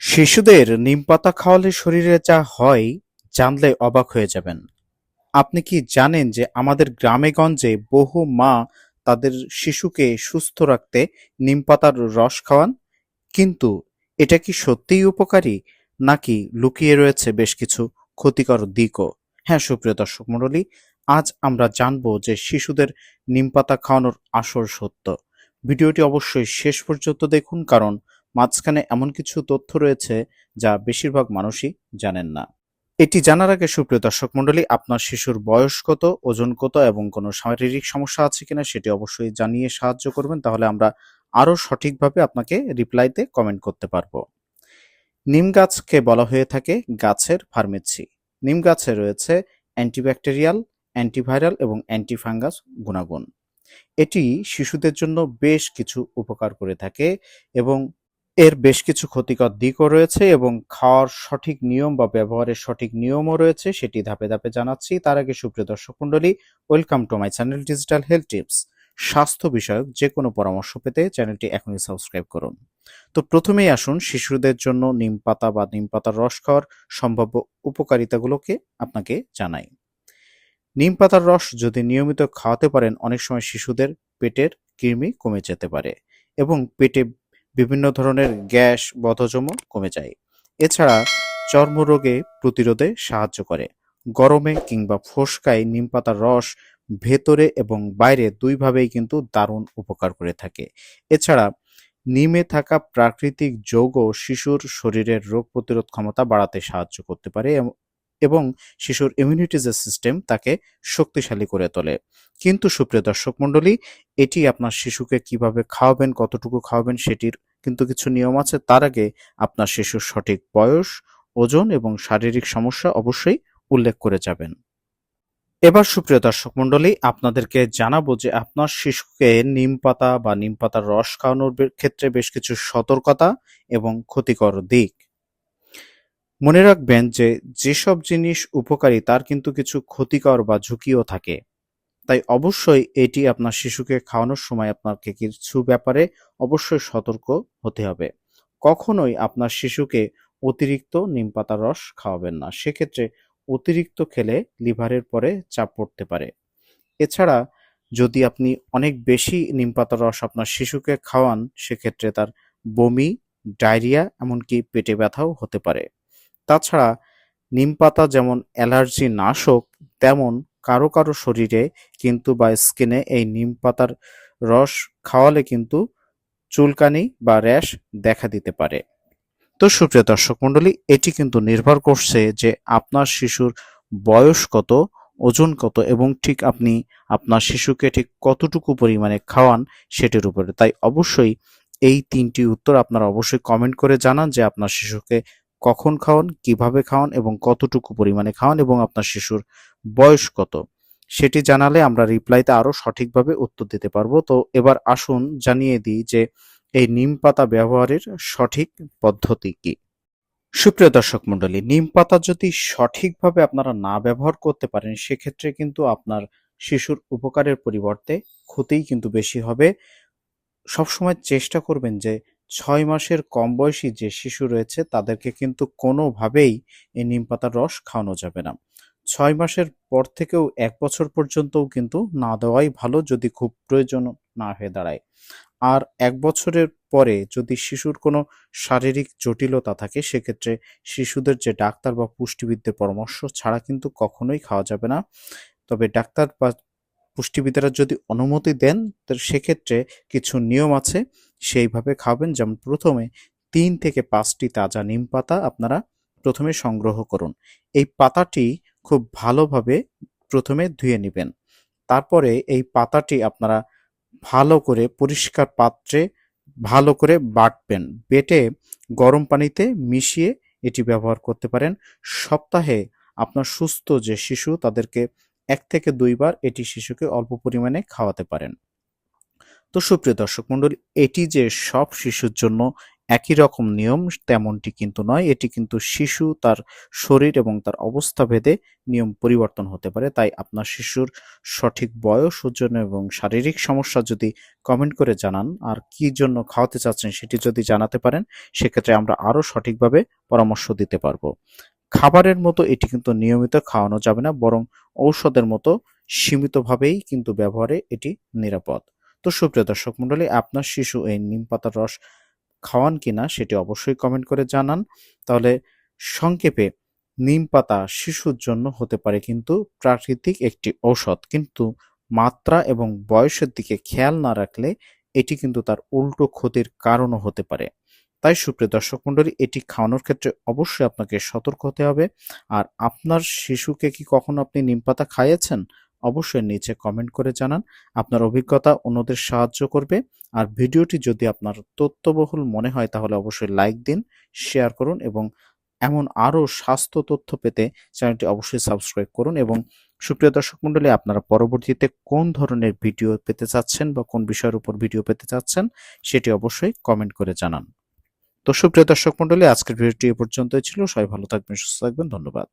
শিশুদের নিমপাতা খাওয়ালে শরীরে যা হয় জানলে অবাক হয়ে যাবেন আপনি কি জানেন যে আমাদের গ্রামে-গঞ্জে বহু মা তাদের শিশুকে সুস্থ রাখতে নিমপাতার রস খাওয়ান? কিন্তু এটা কি সত্যিই উপকারী নাকি লুকিয়ে রয়েছে বেশ কিছু ক্ষতিকর দিকও? হ্যাঁ সুপ্রিয় দর্শক মণ্ডলী, আজ আমরা জানব যে শিশুদের নিমপাতা খাওয়ানোর আসল সত্য। ভিডিওটি অবশ্যই শেষ পর্যন্ত দেখুন কারণ মাঝখানে এমন কিছু তথ্য রয়েছে যা বেশিরভাগ মানুষই জানেন না। এটি জানার আগে সুপ্রিয় দর্শক মণ্ডলী, আপনার শিশুর বয়স কত, ওজন কত এবং কোনো শারীরিক সমস্যা আছে কিনা সেটি অবশ্যই জানিয়ে সাহায্য করবেন, তাহলে আমরা আরও সঠিকভাবে আপনাকে রিপ্লাইতে কমেন্ট করতে পারব। নিম গাছকে বলা হয়ে থাকে গাছের ফার্মেসি। নিম গাছে রয়েছে অ্যান্টিব্যাকটেরিয়াল, অ্যান্টিভাইরাল এবং অ্যান্টিফাঙ্গাস গুণাগুণ। এটি শিশুদের জন্য বেশ কিছু উপকার করে থাকে এবং এর বেশ কিছু ক্ষতিকর দিকও রয়েছে এবং খাওয়ার সঠিক নিয়ম বা ব্যবহারের সঠিক নিয়মও রয়েছে, সেটি ধাপে ধাপে জানাচ্ছি। তার আগে সুপ্রিয় দর্শক মণ্ডলী welcome to my channel digital health tips স্বাস্থ্য বিষয়ক যে কোনো পরামর্শ পেতে চ্যানেলটি এখনই সাবস্ক্রাইব করুন। তো প্রথমেই আসুন শিশুদের জন্য নিম পাতা বা নিম পাতার রস খাওয়ার সম্ভাব্য উপকারিতাগুলোকে আপনাকে জানাই। নিম পাতার রস যদি নিয়মিত খাওয়াতে পারেন, অনেক সময় শিশুদের পেটের কৃমি কমে যেতে পারে এবং পেটে বিভিন্ন ধরনের গ্যাস বদহজমও কমে যায়। এছাড়া চর্মরোগে প্রতিরোধে সাহায্য করে। গরমে কিংবা ফোসকায় নিম পাতার রস ভেতরে এবং বাইরে দুইভাবেই কিন্তু দারুণ উপকার করে থাকে। এছাড়া নিমে থাকা প্রাকৃতিক যৌগ শিশুর শরীরের রোগ প্রতিরোধ ক্ষমতা বাড়াতে সাহায্য করতে পারে এবং শিশুর ইমিউনিটি যে সিস্টেম তাকে শক্তিশালী করে তোলে। কিন্তু সুপ্রিয় দর্শক মণ্ডলী, এটি আপনার শিশুকে কীভাবে খাওয়াবেন, কতটুকু খাওয়াবেন সেটির কিন্তু কিছু নিয়ম আছে। তার আগে আপনার শিশুর সঠিক বয়স, ওজন এবং শারীরিক সমস্যা অবশ্যই উল্লেখ করে যাবেন। এবার সুপ্রিয় দর্শক মণ্ডলী, আপনাদেরকে জানাব যে আপনার শিশুকে নিম পাতা বা নিম পাতার রস খাওয়ানোর ক্ষেত্রে বেশ কিছু সতর্কতা এবং ক্ষতিকর দিক। মনে রাখবেন যে যেসব জিনিস উপকারী, তার কিন্তু কিছু ক্ষতিকর বা ঝুঁকিও থাকে। তাই অবশ্যই এটি আপনার শিশুকে খাওয়ানোর সময় আপনাকে কিছু ব্যাপারে অবশ্যই সতর্ক হতে হবে। কখনোই আপনার শিশুকে অতিরিক্ত নিম পাতার রস খাওয়াবেন না। সেক্ষেত্রে অতিরিক্ত খেলে লিভারের পরে চাপ পড়তে পারে। এছাড়া যদি আপনি অনেক বেশি নিম পাতার রস আপনার শিশুকে খাওয়ান, সেক্ষেত্রে তার বমি, ডায়রিয়া, এমনকি পেটে ব্যথাও হতে পারে। তাছাড়া নিম পাতা যেমন অ্যালার্জি নাশক, তেমন কারও কারও শরীরে কিন্তু বা স্কিনে এই নিম পাতার রস খাওয়ালে কিন্তু চুলকানি বা র্যাশ দেখা দিতে পারে। তো সুপ্রিয় দর্শক মন্ডলী এটি কিন্তু নির্ভর করছে যে আপনার শিশুর বয়স কত, ওজন কত এবং ঠিক আপনি আপনার শিশুকে ঠিক কতটুকু পরিমাণে খাওয়ান সেটির উপরে। তাই অবশ্যই এই তিনটি উত্তর আপনারা অবশ্যই কমেন্ট করে জানান যে আপনার শিশুকে কখন খাওয়ান, কীভাবে খাওয়ান এবং কতটুকু পরিমাণে খাওয়ান এবং আপনার শিশুর বয়স কত? সেটি জানালে আমরা রিপ্লাইতে আরও সঠিকভাবে উত্তর দিতে পারব। তো এবার আসুন জানিয়ে দিই যে এই নিম পাতা ব্যবহারের সঠিক পদ্ধতি কি। সুপ্রিয় দর্শক মন্ডলী নিম পাতা যদি সঠিকভাবে আপনারা না ব্যবহার করতে পারেন, সেক্ষেত্রে কিন্তু আপনার শিশুর উপকারের পরিবর্তে ক্ষতিই কিন্তু বেশি হবে। সবসময় চেষ্টা করবেন যে ছয় মাসের কম বয়সী যে শিশু রয়েছে, তাদেরকে কিন্তু কোনোভাবেই এই নিম পাতার রস খাওয়ানো যাবে না। ছয় মাসের পর থেকেও এক বছর পর্যন্তও কিন্তু না দেওয়াই ভালো যদি খুব প্রয়োজন না হয়ে দাঁড়ায়। আর এক বছরের পরে যদি শিশুর কোনো শারীরিক জটিলতা থাকে, সেক্ষেত্রে শিশুদের যে ডাক্তার বা পুষ্টিবিদদের পরামর্শ ছাড়া কিন্তু কখনোই খাওয়া যাবে না। তবে ডাক্তার বা পুষ্টিবিদেরা যদি অনুমতি দেন সেক্ষেত্রে কিছু নিয়ম আছে। সেইভাবে খাবেন। যেমন প্রথমে তিন থেকে পাঁচটি তাজা নিম পাতা আপনারা প্রথমে সংগ্রহ করুন। এই পাতাটি খুব ভালোভাবে প্রথমে ধুয়ে নেবেন। তারপরে এই পাতাটি আপনারা ভালো করে পরিষ্কার পাত্রে ভালো করে বাটবেন। বেটে গরম পানিতে মিশিয়ে এটি ব্যবহার করতে পারেন। সপ্তাহে আপনার সুস্থ যে শিশু তাদেরকে এক থেকে দুইবার এটি শিশুকে অল্প পরিমাণে খাওয়াতে পারেন। তো সুপ্রিয় দর্শক মণ্ডলী, এটি যে সব শিশুর জন্য একই রকম নিয়ম, তেমনটি কিন্তু নয়। এটি কিন্তু শিশু তার শরীর এবং তার অবস্থা ভেদে নিয়ম পরিবর্তন হতে পারে। তাই আপনার শিশুর সঠিক বয়স, ওজন এবং শারীরিক সমস্যা যদি কমেন্ট করে জানান, আর কি জন্য খাওয়াতে চাচ্ছেন সেটি যদি জানাতে পারেন, সেক্ষেত্রে আমরা আরও সঠিকভাবে পরামর্শ দিতে পারব। খাবারের মতো এটি কিন্তু নিয়মিত খাওয়ানো যাবে না, বরং ঔষধের মতো সীমিতভাবেই কিন্তু ব্যবহারে এটি নিরাপদ। তো সুপ্রিয় দর্শক মণ্ডলী, আপনার শিশু এই নিম পাতার রস খাওয়ান কিনা সেটি অবশ্যই কমেন্ট করে জানান। তাহলে সংক্ষেপে, নিম পাতা শিশুর জন্য হতে পারে কিন্তু প্রাকৃতিক একটি ঔষধ। কিন্তু মাত্রা এবং বয়সের দিকে খেয়াল না রাখলে এটি কিন্তু তার উল্টো ক্ষতির কারণও হতে পারে। তাই সুপ্রিয় দর্শক মণ্ডলী, এটি খাওয়ানোর ক্ষেত্রে অবশ্যই আপনাকে সতর্ক হতে হবে। আর আপনার শিশুকে কি কখনো আপনি নিম পাতা খাইয়েছেন? অবশ্যই নিচে কমেন্ট করে জানান। আপনার অভিজ্ঞতা অন্যদের সাহায্য করবে। আর ভিডিওটি যদি আপনার তথ্যবহুল মনে হয়, তাহলে অবশ্যই লাইক দিন শেয়ার করুন এবং এমন আরও স্বাস্থ্য তথ্য পেতে চ্যানেলটি অবশ্যই সাবস্ক্রাইব করুন এবং সুপ্রিয় দর্শক মণ্ডলী, আপনারা পরবর্তীতে কোন ধরনের ভিডিও পেতে চাচ্ছেন বা কোন বিষয়ের উপর ভিডিও পেতে চাচ্ছেন, সেটি অবশ্যই কমেন্ট করে জানান। তো সুপ্রিয় দর্শক মণ্ডলী, আজকের ভিডিওটি এ পর্যন্তই ছিল। সবাই ভালো থাকবেন, সুস্থ থাকবেন। ধন্যবাদ।